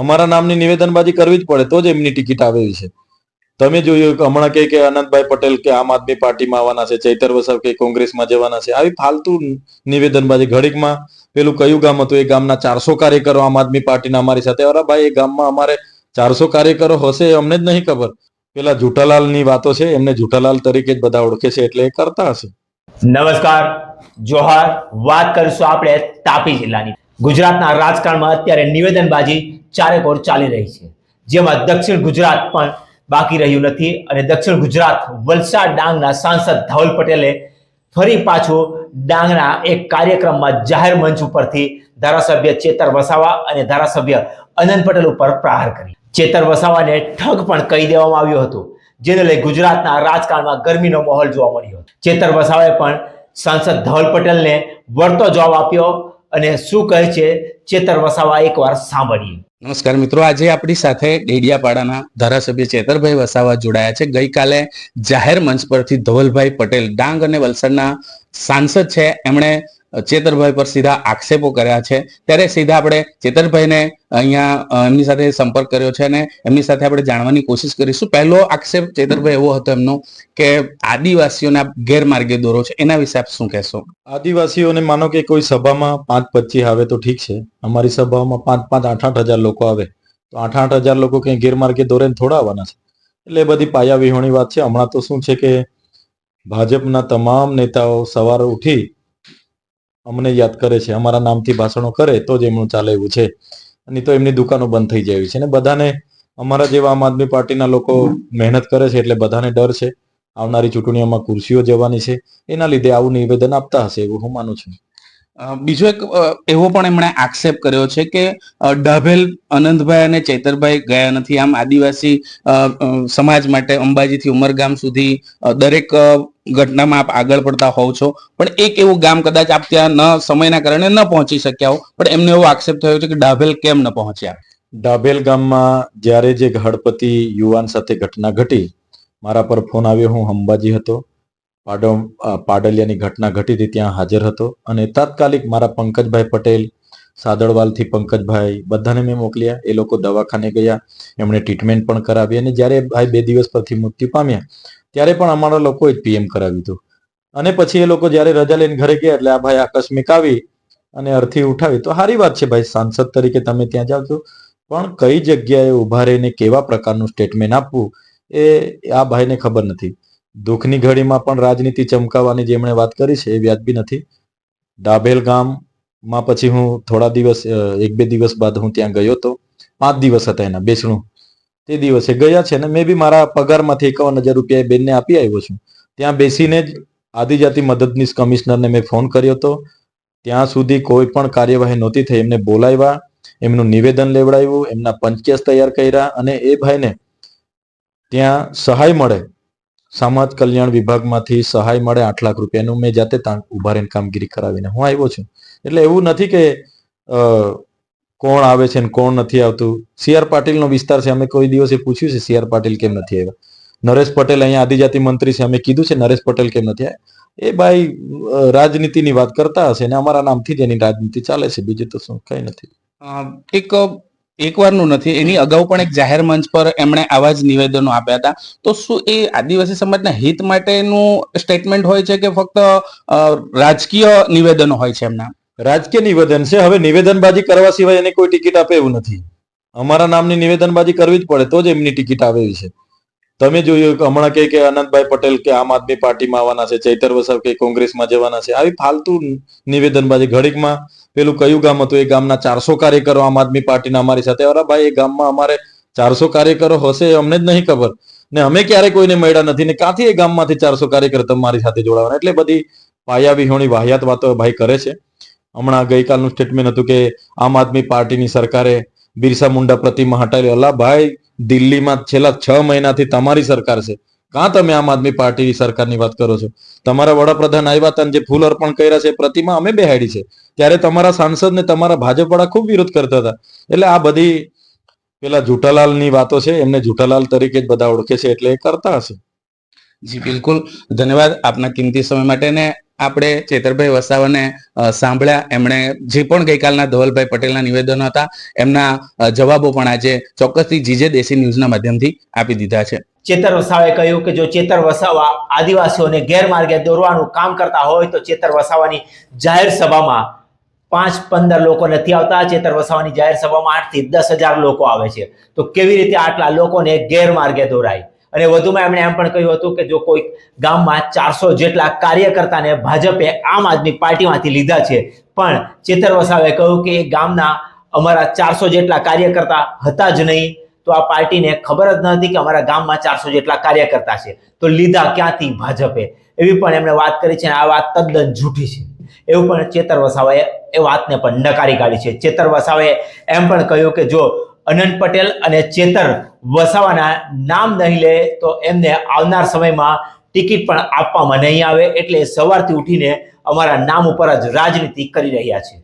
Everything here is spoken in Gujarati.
અમારા નામની નિવેદનબાજી કરવી જ પડે, તો જ એમની ટિકિટ આવે છે. તમે જોયું કે હમણાં કહે કે અનંતભાઈ પટેલ કે આમ આદમી પાર્ટીમાં આવવાના છે, ચૈતર વસાવ કે કોંગ્રેસમાં જવાના છે, આવી ફાલતુ નિવેદનબાજી. ઘડીકમાં પેલું કયું ગામ હતું? એ ગામના ચારસો કાર્યકરો આમ આદમી પાર્ટીના અમારી સાથે. અરે ભાઈ, એ ગામમાં અમારે ચારસો કાર્યકરો હશે અમને જ નહીં ખબર. પેલા જુઠાલાલની વાતો છે, એમને જુઠાલાલ તરીકે જ બધા ઓળખે છે, એટલે એ કરતા હશે. નમસ્કાર, જોહાર, વાત કરીશું આપણે તાપી જિલ્લાની ગુજરાતના રાજકારણમાં અત્યારે નિવેદનબાજી ચારેકોર ચાલી રહી છે. જેમાં દક્ષિણ ગુજરાત પણ બાકી રહ્યું નથી અને દક્ષિણ ગુજરાત વલસાડ ડાંગના સાંસદ ધવલ પટેલે ફરી પાછું ડાંગના એક કાર્યક્રમમાં જાહેર મંચ ઉપરથી ધારાસભ્ય ચેતર વસાવા અને ધારાસભ્ય અનંત પટેલ ઉપર પ્રહાર કરી ચેતર વસાવાને ઠગ પણ કહી દેવામાં આવ્યું હતું, જેને લઈ ગુજરાતના રાજકારણમાં ગરમીનો માહોલ જોવા મળ્યો ચેતર વસાવાએ પણ સાંસદ ધવલ પટેલને વળતો જવાબ આપ્યો અને શું કહે છે ચેતર વસાવા એકવાર સાંભળીએ. નમસ્કાર મિત્રો, આજે આપણી સાથે ડેડિયાપાડાના ધારાસભ્ય ચેતરભાઈ વસાવા જોડાયા છે. ગઈકાલે જાહેર મંચ પરથી ધવલભાઈ પટેલ ડાંગ અને વલસાડના સાંસદ છે. એમણે ચેતરભાઈ પર સીધા આક્ષેપો કર્યા છે. ત્યારે સીધા આપણે ચેતરભાઈને અહીંયા એમની સાથે સંપર્ક કર્યો છે અને એમની સાથે આપણે જાણવાની કોશિશ કરીશું. પહેલો આક્ષેપ ચેતરભાઈ એવો હતો એમનો કે આદિવાસીઓને આપ ગેરમાર્ગે દોરો છો. એના વિશે આપ શું કહેશો? આદિવાસીઓને માનો કે કોઈ સભામાં પાંચ પચીસ આવે તો ઠીક છે. અમારી સભામાં પાંચ પાંચ આઠ આઠ હજાર લોકો આવે. તો આઠ આઠ હજાર લોકો કઈ ગેરમાર્ગે દોરે થોડા આવવાના છે. એટલે બધી પાયા વિહોણી વાત છે. હમણાં તો શું છે કે ભાજપના તમામ નેતાઓ સવારે ઉઠી અમને યાદ કરે છે, અમારા નામથી ભાષણો કરે, તો જ એમનું ચાલે એવું છે. નહીં તો એમની દુકાનો બંધ થઈ જાય છે. અને બધાને અમારા જેવા આમ આદમી પાર્ટીના લોકો મહેનત કરે છે એટલે બધાને ડર છે. આવનારી ચૂંટણીઓમાં ખુરશીઓ જવાની છે. એના લીધે આવું નિવેદન આપતા હશે એવું હું માનું છું. બીજો એક એવો પણ એમણે આક્ષેપ કર્યો છે કે ડાભેલ અનંતભાઈ અને ચૈતરભાઈ ગયા નથી. આમ આદિવાસી સમાજ માટે અંબાજીથી ઉમરગામ સુધી દરેક ઘટનામાં આપ આગળ પડતા હોવ છો. પણ એક એવું ગામ કદાચ આપ ત્યાં ન, સમયના કારણે ન પહોંચી શક્યા હો. પણ એમને એવો આક્ષેપ થયો છે કે ડાભેલ કેમ ન પહોંચ્યા? ડાભેલ ગામમાં જ્યારે જે હળપતિ યુવાન સાથે ઘટના ઘટી, મારા પર ફોન આવ્યો. હું અંબાજી હતો. પાડો પાડલિયાની ઘટના ઘટી હતી, ત્યાં હાજર હતો. અને તાત્કાલિક મારા પંકજભાઈ પટેલ, સાદળવાલથી પંકજભાઈ, બધાને મેં મોકલ્યા. એ લોકો દવાખાને ગયા. એમણે ટ્રીટમેન્ટ પણ કરાવી. અને જ્યારે ભાઈ બે દિવસ પરથી મૃત્યુ પામ્યા, ત્યારે પણ અમારા લોકોએ પીએમ કરાવ્યું હતું. અને પછી એ લોકો જ્યારે રજા લઈને ઘરે ગયા, એટલે આ ભાઈ આકસ્મિક આવી અને અર્થી ઉઠાવી. તો સારી વાત છે ભાઈ, સાંસદ તરીકે તમે ત્યાં જાઓ છો. પણ કઈ જગ્યાએ ઊભા રહીને કેવા પ્રકારનું સ્ટેટમેન્ટ આપવું, એ આ ભાઈને ખબર નથી. દુઃખની ઘડીમાં પણ રાજનીતિ ચમકાવવાની જેમણે વાત કરી છે, એ વ્યાજબી નથી. ડાભેલ ગામમાં પછી હું થોડા દિવસ એક બે દિવસ બાદ હું ત્યાં ગયો હતો પાંચ દિવસ હતા એના, બેસણું. તે દિવસે ગયા છે ને મેં બી મારા પગારમાંથી એકાવન હજાર રૂપિયા બેનને આપી આવ્યો છું. ત્યાં બેસીને જ આદિજાતિ મદદનીશ કમિશનરને મેં ફોન કર્યો હતો ત્યાં સુધી કોઈ પણ કાર્યવાહી નહોતી થઈ. એમને બોલાવ્યા, એમનું નિવેદન લેવડાવ્યું, એમના પંચકેસ તૈયાર કર્યા અને એ ભાઈને ત્યાં સહાય મળે સમાજ કલ્યાણ વિભાગમાંથી સહાય મળે આઠ લાખ રૂપિયાનું. મેં જાતે ઊભા રહીને કામગીરી કરાવીને હું આવ્યો છું. એટલે એવું નથી કે કોણ આવે છે ને કોણ નથી આવતું. સી આર પાટીલનો વિસ્તાર છે. અમે કોઈ દિવસે પૂછ્યું છે, સી આર પાટીલ કેમ નથી આવ્યા? નરેશ પટેલ અહીંયા આદિજાતિ મંત્રી છે. અમે કીધું છે, નરેશ પટેલ કેમ નથી આવ્યા? એ ભાઈ રાજનીતિની વાત કરતા હશે ને અમારા નામથી જ એની રાજનીતિ ચાલે છે. બીજું તો શું, કઈ નથી. એક એકવારનું નથી. એની અગાઉ પણ એક જાહેર મંચ પર એમણે આવા જ નિવેદનો આપ્યા હતા. તો શું એ આદિવાસી સમાજના હિત માટેનું સ્ટેટમેન્ટ હોય છે કે ફક્ત રાજકીય નિવેદનો હોય છે એમના? રાજકીય નિવેદન છે. હવે નિવેદનબાજી કરવા સિવાય એને કોઈ ટિકિટ આપે એવું નથી. અમારા નામની નિવેદનબાજી કરવી જ પડે, તો જ એમની ટિકિટ આવે છે. તમે જોયું કે હમણાં કહે કે આનંદભાઈ પટેલ કે આમ આદમી પાર્ટીમાં આવવાના છે, ચૈતર વસાવ કે કોંગ્રેસમાં જવાના છે. આવી ફાલતુ નિવેદનબાજી. ઘડીકમાં પેલું કયું ગામ હતું? એ ગામના ચારસો કાર્યકરો આમ આદમી પાર્ટીના અમારી સાથે. અરે ભાઈ, એ ગામમાં અમારે ચારસો કાર્યકરો હશે અમને જ નહીં ખબર. ને અમે ક્યારે કોઈને મળ્યા નથી ને ક્યાંથી એ ગામમાંથી ચારસો કાર્યકર તમારી સાથે જોડાવાના? એટલે બધી પાયા વિહોણી વાહિયાત વાતો ભાઈ કરે છે. હમણાં ગઈકાલનું સ્ટેટમેન્ટ હતું કે આમ આદમી પાર્ટીની સરકારે બિરસા મુંડા પ્રતિમા હટાવી. અલા ભાઈ, દિલ્હીમાં છેલ્લા છ મહિનાથી તમારી સરકાર છે. કાં તમે આમ આદમી પાર્ટીની સરકારની વાત કરો છો? તમારા વડાપ્રધાન આવ્યા હતા જે ફૂલ અર્પણ કર્યા છે પ્રતિમા અમે બેહાડી છે. ત્યારે તમારા સાંસદ ને તમારા ભાજપવાળા ખૂબ વિરોધ કરતા હતા. એટલે આ બધી પેલા જુઠાલાલની વાતો છે, એમને જુઠાલાલ તરીકે જ બધા ઓળખે છે, એટલે એ કરતા હશે. જી, બિલકુલ. ધન્યવાદ આપના કિંમતી સમય માટે ને આપણે ચેતરભાઈ વસાવાને સાંભળ્યા. એમણે જે પણ ગઈકાલના ધવલભાઈ પટેલના નિવેદનો હતા, એમના જવાબો પણ આજે ચોક્કસથી જીજે દેશી ન્યૂઝના માધ્યમથી આપી દીધા છે. ચેતર વસાવાએ કહ્યું કે જો ચેતર વસાવા આદિવાસીઓને ગેરમાર્ગે દોરવાનું કામ કરતા હોય, તો ચેતર વસાવાની જાહેર સભામાં પાંચ પંદર લોકો નથી આવતા. ચેતર વસાવાની જાહેર સભામાં આઠથી દસ હજાર લોકો આવે છે. તો કેવી રીતે આટલા લોકોને ગેરમાર્ગે દોરાય? અને વધુમાં એમણે એમ પણ કહ્યું હતું કે જો કોઈ ગામમાં ચારસો જેટલા કાર્યકર્તાને ભાજપે આમ આદમી પાર્ટીમાંથી લીધા છે, પણ ચેતર વસાવે કહ્યું કે ગામના અમારા ચારસો જેટલા કાર્યકર્તા હતા જ નહીં, તો આ પાર્ટીને ખબર જ ન હતી કે અમારા ગામમાં ચારસો જેટલા કાર્યકર્તા છે, તો લીધા ક્યાંથી ભાજપે? એવી પણ એમણે વાત કરી છે અને આ વાત તદ્દન જૂઠી છે. એવું પણ ચેતર વસાવાએ એ વાતને પણ નકારી કાઢી છે. ચેતર વસાવાએ એમ પણ કહ્યું કે જો અનંત પટેલ અને ચેતર વસાવાના નામ નહીં લે તો એમને આવનાર સમયમાં ટિકિટ પણ આપવામાં નહીં આવે. એટલે સવારથી ઉઠીને અમારા નામ ઉપર જ રાજનીતિ કરી રહ્યા છે.